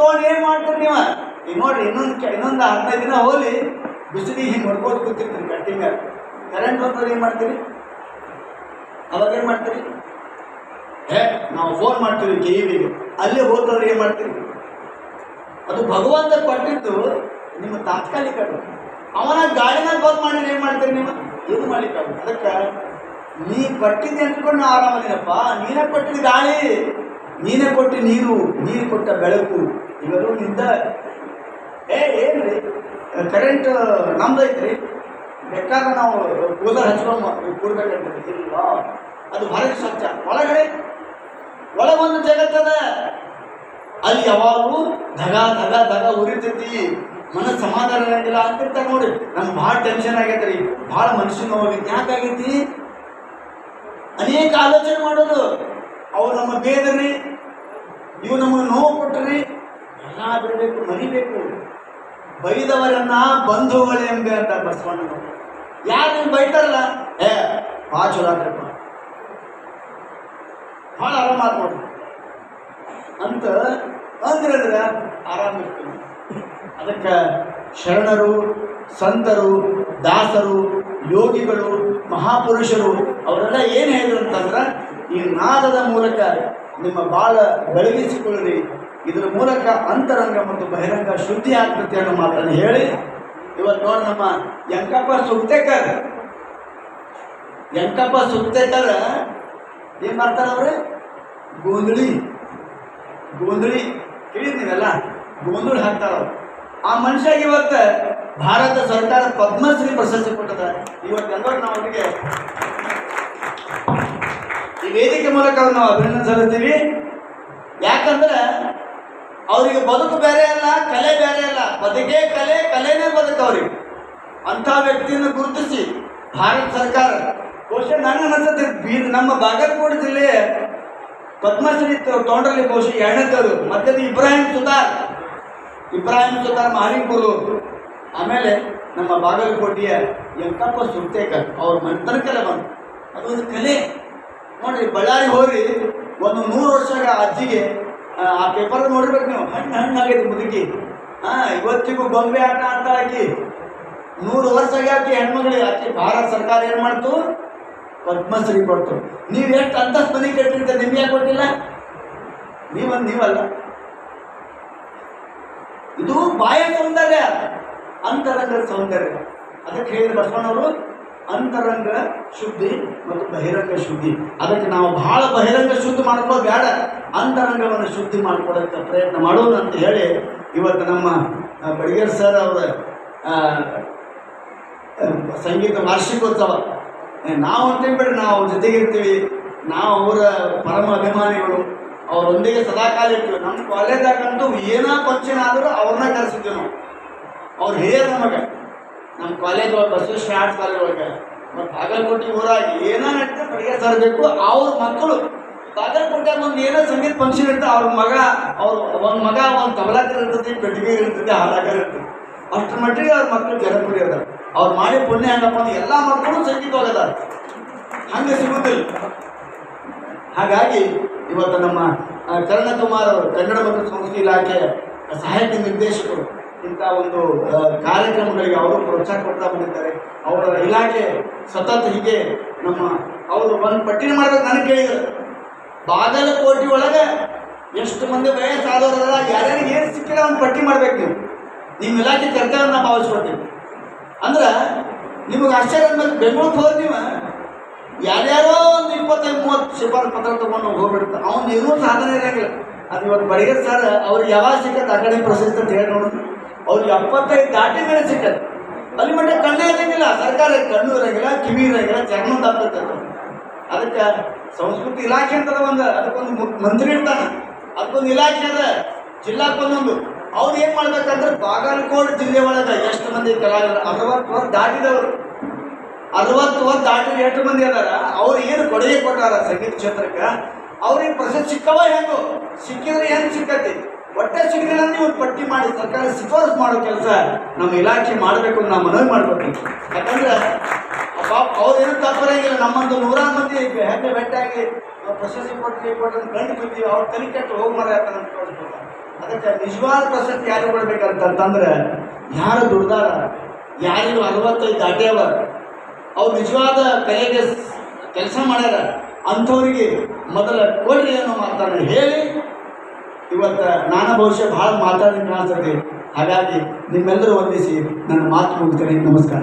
ತೊಗೊಂಡು ಏನು ಮಾಡ್ತೀರಿ ನೀವು? ಈಗ ನೋಡ್ರಿ, ಇನ್ನೊಂದು ಇನ್ನೊಂದು ಹದಿನೈದು ದಿನ ಹೋಲಿ ಬಿಸಿಲಿಗೆ ಹಿಂಗೆ ಹೊಡ್ಕೋದು ಕೂತಿರ್ತೀರಿ ಕಟ್ಟಿಂಗ. ಕರೆಂಟ್ ಹೋದ್ರೆ ಏನು ಮಾಡ್ತೀರಿ? ಅವಾಗ ಏನು ಮಾಡ್ತೀರಿ? ಹೇ ನಾವು ಫೋನ್ ಮಾಡ್ತೀವಿ ಕೆ ಅಲ್ಲೇ ಹೋದ್ರೆ ಏನು ಮಾಡ್ತೀರಿ? ಅದು ಭಗವಂತ ಕೊಟ್ಟಿದ್ದು ನಿಮ್ಮ ತಾತ್ಕಾಲಿಕ. ಅವನ ಗಾಳಿನಾಗ ಬಂದ್ ಮಾಡಿ ಏನು ಮಾಡ್ತೀರಿ ನೀವು? ಏನು ಮಾಡ್ಲಿಕ್ಕಾಗುತ್ತೆ. ಅದಕ್ಕೆ, ನೀ ಕೊಟ್ಟಿದ್ದೆ ಅಂದ್ಕೊಂಡು ಆರಾಮದಿನಪ್ಪ ನೀನೇ ಕೊಟ್ಟಿದ್ದು ಗಾಳಿ ನೀನೇ ಕೊಟ್ಟು ನೀರು ನೀರು ಕೊಟ್ಟ ಬೆಳಕು ಇವರು ನಿಂದ ಏ, ಏನ್ರಿ? ಕರೆಂಟ್ ನಮ್ದೈತ್ರಿ ಬೇಕಾದ ನಾವು ಕೂಲರ್ ಹಚ್ಕೊಂಡು ಕೂಡ್ಬೇಕಂತ ಇಲ್ಲ ಅದು ಹೊರಗೆ ಸ್ವಚ್ಛ. ಒಳಗಡೆ, ಒಳಗೊಂದು ಜಗತ್ತದ. ಅಲ್ಲಿ ಯಾವಾಗಲೂ ಧಗ ಧಗ ಧಗ ಉರಿತೈತಿ. ಮನಸ್ಸು ಸಮಾಧಾನ ಆಗಿಲ್ಲ ಅಂತಿರ್ತ ನೋಡಿ. ನಮ್ಗೆ ಭಾಳ ಟೆನ್ಷನ್ ಆಗೈತ್ರಿ. ಭಾಳ ಮನುಷ್ಯನ ನೋವಾಗೈತಿ ಯಾಕಾಗೈತಿ ಅನೇಕ ಆಲೋಚನೆ ಮಾಡೋದು. ಅವು ನಮ್ಮ ಬೇದರಿ ನೀವು ನಮಗೆ ನೋವು ಕೊಟ್ಟರಿ ಎಲ್ಲ ಬಿಡಬೇಕು, ಮರಿಬೇಕು. ಬೈದವರನ್ನ ಬಂಧುಗಳೆಂಬೆ ಅಂತ ಬಸವಣ್ಣನವರು ಯಾರು ನೀವು ಬೈತಾರಲ್ಲ? ಏ ಭಾಳ ಚಲೋ ಆಗ್ರಪ್ಪ ಭಾಳ ಆರಾಮ ನೋಡಿ ಅಂತ ಆರಾಮ ಇರ್ತೀನಿ ಅದಕ್ಕೆ ಶರಣರು, ಸಂತರು, ದಾಸರು, ಯೋಗಿಗಳು, ಮಹಾಪುರುಷರು, ಅವರೆಲ್ಲ ಏನು ಹೇಳಿದ್ರು ಅಂತಂದ್ರೆ ಈ ನಾದದ ಮೂಲಕ ನಿಮ್ಮ ಬಾಳ ಬೆಳಗಿಸಿಕೊಳ್ಳಿರಿ ಇದರ ಮೂಲಕ ಅಂತರಂಗ ಮತ್ತು ಬಹಿರಂಗ ಶುದ್ಧಿ ಆಗ್ತದೆ ಅನ್ನೋ ಮಾತನ್ನು ಹೇಳಿ. ಇವತ್ತು ನೋಡಿ ನಮ್ಮ ಯಂಕಪ್ಪ ಸುಕ್ತೇಕರ್ ಯಂಕಪ್ಪ ಸುಕ್ತೇಕರ್ ಏನು ಮಾಡ್ತಾರೆ ಅವ್ರೆ? ಗೋಂದಳಿ ಗೋಂದಳಿ ಕೇಳಿದ್ ನೀವೆಲ್ಲ ಗೋಂದಳಿ ಹಾಕ್ತಾರ ಅವ್ರು. ಆ ಮನುಷ್ಯ ಇವತ್ತು ಭಾರತ ಸರ್ಕಾರ ಪದ್ಮಶ್ರೀ ಪ್ರಶಸ್ತಿ ಕೊಟ್ಟದ ಇವತ್ತು ಎಲ್ಲರೂ ನಾವು ಅವರಿಗೆ ವೇದಿಕೆ ಮೂಲಕ ನಾವು ಅಭಿನಂದನೆ ಸಲ್ಲಿಸ್ತೀವಿ. ಯಾಕಂದ್ರೆ ಅವರಿಗೆ ಬದುಕು ಬೇರೆ ಅಲ್ಲ, ಕಲೆ ಬೇರೆ ಅಲ್ಲ. ಬದುಕೇ ಕಲೆ, ಕಲೆನೇ ಬದುಕು ಅವ್ರಿಗೆ. ಅಂಥ ವ್ಯಕ್ತಿಯನ್ನು ಗುರುತಿಸಿ ಭಾರತ ಸರ್ಕಾರ ಬಹುಶಃ ನನ್ನ ಅನಿಸುತ್ತೆ ಬೀದ್ ನಮ್ಮ ಬಾಗಲಕೋಟೆ ಜಿಲ್ಲೆ ಪದ್ಮಶ್ರೀ ತೊಗೊಂಡ್ರಲ್ಲಿ ಬಹುಶಃ ಎರಡನೇದವರು ಮತ್ತೆ ಇಬ್ರಾಹಿಂ ಸುತಾರ್. ಇಬ್ರಾಹಿಂ ಸುತಾರ್ ಮಾಲಿಂಪುರು ಆಮೇಲೆ ನಮ್ಮ ಬಾಗಲಕೋಟೆಯ ಎಂಕಪ್ಪ ಸುರ್ತೇಕರ್ ಅವ್ರ ಮಂತ್ರಕಲೆ ಬಂತು ಅದೊಂದು ಕಲೆ. ನೋಡ್ರಿ ಬಳ್ಳಾರಿ ಹೋಗ್ರಿ ಒಂದು ನೂರು ವರ್ಷಗ ಅಜ್ಜಿಗೆ ಆ, ಪೇಪರ್ ನೋಡಿರ್ಬೇಕು ನೀವು. ಹಣ್ಣು ಹಣ್ಣು ಆಗೈತಿ ಮುದುಕಿ. ಹಾ ಇವತ್ತಿಗೂ ಗೊಂಬೆ ಆಟ ಅಂತ ಆಕಿ ನೂರು ವರ್ಷ ಆಕಿ ಹೆಣ್ಮಗಳಿಗೆ ಆಕಿ ಭಾರತ ಸರ್ಕಾರ ಏನು ಮಾಡ್ತು? ಪದ್ಮಶ್ರೀ ಕೊಡ್ತು. ನೀವು ಎಷ್ಟು ಅಂತಸ್ತು ಮನೆ ಕಟ್ಟಿರ್ತೀರ ನಿಮ್ಗೆ ಯಾಕೆ ಕೊಟ್ಟಿಲ್ಲ? ನೀವೊಂದು ನೀವಲ್ಲ. ಇದು ಬಾಯ ಸೌಂದರ್ಯ ಅಂತರಂಗದ ಸೌಂದರ್ಯ. ಅದಕ್ಕೆ ಹೇಳಿದ ಬಸವಣ್ಣವರು ಅಂತರಂಗ ಶುದ್ಧಿ ಮತ್ತು ಬಹಿರಂಗ ಶುದ್ಧಿ. ಅದಕ್ಕೆ ನಾವು ಬಹಳ ಬಹಿರಂಗ ಶುದ್ಧಿ ಮಾಡ್ಕೊಳ್ಳೋದು ಬೇಡ. ಅಂತರಂಗವನ್ನು ಶುದ್ಧಿ ಮಾಡ್ಕೊಳ್ಳೋಕ್ಕೆ ಪ್ರಯತ್ನ ಮಾಡೋಣ ಅಂತ ಹೇಳಿ ಇವತ್ತು ನಮ್ಮ ಬಡಿಗೇರ್ ಸರ್ ಅವರ ಸಂಗೀತ ವಾರ್ಷಿಕೋತ್ಸವ. ನಾವು ಅಂತೀವಿ ಬಿಡ್ರಿ ನಾವು ಅವ್ರ ಜೊತೆಗೆ ಇರ್ತೀವಿ. ನಾವು ಅವರ ಪರಮ ಅಭಿಮಾನಿಗಳು. ಅವರೊಂದಿಗೆ ಸದಾಕಾಲ ಇರ್ತೀವಿ. ನಮ್ಮ ಕಾಲೇಜಾಗಂತೂ ಏನೋ ಫಂಕ್ಷನ್ ಆದರೂ ಅವ್ರನ್ನ ಕರೆಸಿದ್ವಿ ನಾವು. ಅವ್ರು ಹಿರಿಯರು ನಮಗೆ? ನಮ್ಮ ಕಾಲೇಜ್ ಒಳಗೆ ಬಸವೇಶ್ವರ ಆರ್ಟ್ಸ್ ಕಾಲೇಜ್ ಒಳಗೆ ಮತ್ತು ಬಾಗಲಕೋಟೆ ಊರಾಗ ಏನೋ ನಡೀತಾ ಬಡಿಗೆ ತರಬೇಕು ಅವ್ರ ಮಕ್ಕಳು ಬಾಗಲಕೋಟೆ ಒಂದು ಏನೋ ಸಂಗೀತ ಫಂಕ್ಷನ್ ಇರ್ತದೆ ಅವ್ರ ಮಗ, ಅವ್ರ ಒಂದು ಮಗ ಒಂದು ತಬಲಾಕರ್ ಇರ್ತದೆ ಬೆಟ್ಟಿಗೆ ಇರ್ತದೆ, ಹಾಲಾಕರ್ ಇರ್ತದೆ. ಅಷ್ಟ್ರ ಮಟ್ಟಿಗೆ ಅವ್ರ ಮಕ್ಕಳು ಜನಪ್ರಿಯ ಅದಾರ ಅವ್ರು ಮಾಡಿ ಪುಣ್ಯ ಹೆಂಗಪ್ಪ ಅಂದ್ರೆ ಎಲ್ಲ ಮಕ್ಕಳು ಸಂಗೀತ ಹೋಗದಾರ ಹಂಗೆ ಸಿಗುತ್ತಿಲ್ಲ ಹಾಗಾಗಿ ಇವತ್ತು ನಮ್ಮ ಕರ್ಣಕುಮಾರ್ ಅವರು, ಕನ್ನಡ ಮತ್ತು ಸಂಸ್ಕೃತಿ ಇಲಾಖೆಯ ಸಹಾಯಕ ನಿರ್ದೇಶಕರು ಇಂಥ ಒಂದು ಕಾರ್ಯಕ್ರಮಗಳಿಗೆ ಅವರು ಪ್ರೋತ್ಸಾಹ ಕೊಡ್ತಾ ಬಂದಿದ್ದಾರೆ. ಅವರ ಇಲಾಖೆ ಸತತ ಹೀಗೆ ನಮ್ಮ, ಅವರು ಒಂದು ಪಟ್ಟಿನ ಮಾಡಬೇಕು ನನಗೆ ಕೇಳಿದ್ರು. ಬಾಗಲಕೋಟೆ ಒಳಗೆ ಎಷ್ಟು ಮಂದಿ ವಯಸ್ಸಾದವರಲ್ಲ, ಯಾರ್ಯಾರಿಗೆ ಏನು ಸಿಕ್ಕಿಲ್ಲ ಒಂದು ಪಟ್ಟಿ ಮಾಡ್ಬೇಕು ನೀವು. ನಿಮ್ಮ ಇಲಾಖೆ ಕರ್ತವ್ಯ ನಾವು ಭಾವಿಸ್ಕೊಡ್ತೀವಿ ಅಂದ್ರೆ, ನಿಮಗೆ ಆಶ್ಚರ್ಯ ಅಂದ್ಮೇಲೆ ಬೆಂಗಳೂರು ಹೋದ್ರೆ ನೀವು, ಯಾರ್ಯಾರೋ ಒಂದು ಇಪ್ಪತ್ತೈದು, ಮೂವತ್ತು ಶಿಫಾರು ಪತ್ರ ತಗೊಂಡು ಹೋಗ್ಬಿಡ್ತಾರೆ ಅವ್ನು ಏನೂ ಸಾಧನೆ ಇರಂಗಿಲ್ಲ. ಅದು ಇವತ್ತು ಬಡಿಗೆ ಸರ್ ಅವ್ರಿಗೆ ಯಾವಾಗ ಸಿಕ್ಕತ್ತೆ ಅಕಾಡೆಮಿ ಪ್ರಶಸ್ತಿ ಅಂತ ಹೇಳಿ ನೋಡೋದು ಅವ್ರಿಗೆ ಎಪ್ಪತ್ತೈದು ದಾಟಿ ಮೇಲೆ ಸಿಕ್ಕತ್ತೆ ಅಲ್ಲಿ ಮಟ್ಟ ಕಣ್ಣೇ ಇರಂಗಿಲ್ಲ ಸರ್ಕಾರ ಕಣ್ಣು ಇರಂಗಿಲ್ಲ, ಕಿವಿ ಇರಂಗಿಲ್ಲ ಚರ್ಮ ತಪ್ಪಿರ್ತದೆ ಅದಕ್ಕೆ ಸಂಸ್ಕೃತಿ ಇಲಾಖೆ ಅಂತದ ಒಂದು, ಅದಕ್ಕೊಂದು ಮಂತ್ರಿ ಇರ್ತಾನೆ. ಅದಕ್ಕೊಂದು ಇಲಾಖೆ ಅದ. ಜಿಲ್ಲಾಕ್ಕೊಂದೊಂದು ಅವ್ರು ಏನು ಮಾಡ್ಬೇಕಂದ್ರೆ ಬಾಗಲಕೋಟೆ ಜಿಲ್ಲೆ ಒಳಗೆ ಎಷ್ಟು ಮಂದಿ ಕಲಾವಿದರು? ಅರವತ್ತು ವರ್ಷ ದಾಟಿದವರು. ಅರವತ್ತು ವರ್ಷ ದಾಟಿ ಎಷ್ಟು ಮಂದಿ ಅದಾರ? ಅವ್ರು ಏನು ಕೊಡುಗೆ ಕೊಟ್ಟಾರ ಸಂಗೀತ ಕ್ಷೇತ್ರಕ್ಕೆ? ಅವ್ರಿಗೆ ಪ್ರಶಸ್ತಿ ಸಿಕ್ಕವ ಹೆಂಗು? ಸಿಕ್ಕಿದ್ರೆ ಹೆಂಗ್ ಸಿಕ್ಕತಿ? ಹೊಟ್ಟೆ ಸಿಗಲಿಲ್ಲ ಒಂದು ಪಟ್ಟಿ ಮಾಡಿ ಸರ್ಕಾರ ಶಿಫಾರಸು ಮಾಡೋ ಕೆಲಸ ನಮ್ಮ ಇಲಾಖೆ ಮಾಡಬೇಕು ಅಂತ ನಾವು ಮನವಿ ಮಾಡ್ಬೇಕು ಯಾಕಂದ್ರೆ ಪಾಪ ಅವ್ರೇನು ತಪ್ಪರಂಗಿಲ್ಲ ನಮ್ಮಂದು ನೂರಾರು ಮಂದಿ ಹೆಂಗೆ ಬೆಟ್ಟಾಗಿ ಪ್ರಶಸ್ತಿ ಕೊಟ್ಟು ಕೊಟ್ಟು ಕಂಡು ಬಿದ್ದೀವಿ ಅವ್ರ ತಲೆ ಕೆಟ್ಟು ಹೋಗಿ ಮರ ಅದಕ್ಕೆ ನಿಜವಾದ ಪ್ರಶಸ್ತಿ ಯಾರು ಕೊಡ್ಬೇಕಂತಂದ್ರೆ ಯಾರು ದುಡ್ದಾರ? ಯಾರಿಗೂ ಅರವತ್ತೈದು ದಾಟ್ಯಾವ ಅವ್ರು ನಿಜವಾದ ಕಲೆಗೆ ಕೆಲಸ ಮಾಡ್ಯಾರ. ಅಂಥವ್ರಿಗೆ ಮೊದಲ ಕೊಡ್ರಿ ಅನ್ನೋ ಮಾತನ್ನು ಹೇಳಿ ಇವತ್ತು ನಾನು ಬಹುಶಃ ಭಾಳ ಮಾತಾಡಿ ಕಾಣಿಸ್ತದೆ ಹಾಗಾಗಿ ನಿಮ್ಮೆಲ್ಲರೂ ವಂದಿಸಿ ನನ್ನ ಮಾತು ಮುಗಿಸ್ತೇನೆ. ನಮಸ್ಕಾರ.